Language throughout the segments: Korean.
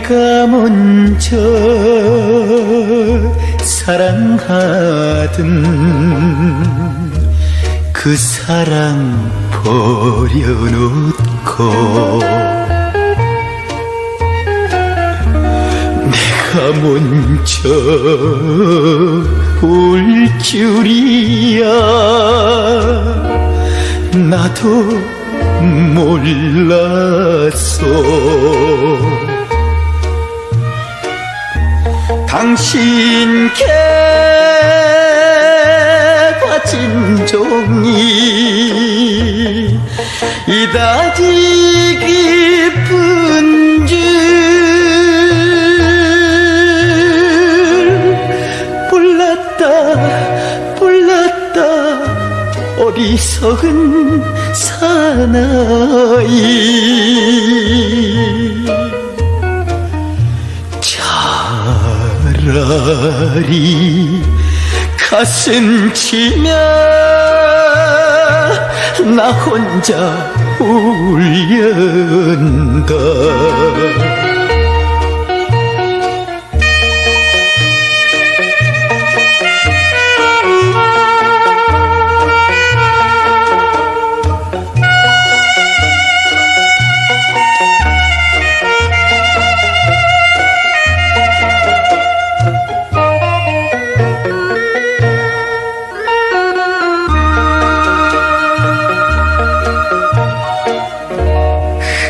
내가 먼저 사랑하던 그 사랑 버려놓고 내가 먼저 울 줄이야. 나도 몰랐어 당신께 바친 종이 이다지 깊은 줄 몰랐다 몰랐다. 어리석은 사나이 차라리 가슴 치며 나 혼자 울련다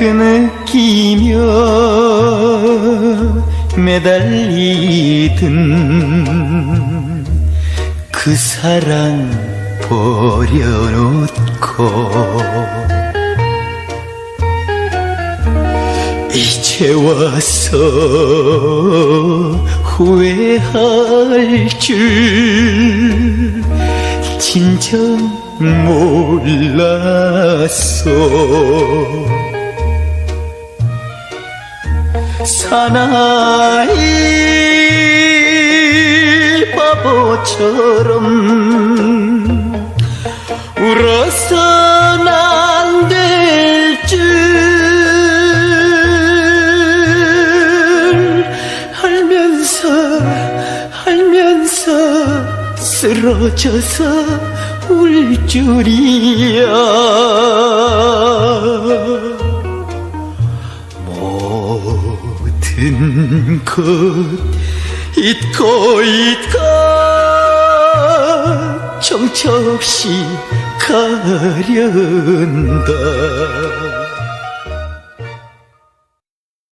흐느끼며 매달리던 그 사랑 버려놓고 이제 와서 후회할 줄 진정 몰랐어 사나이 바보처럼 울어선 안 될 줄 알면서 알면서 쓰러져서 울 줄이야 것 잊고 잊고 정처 없이 가련다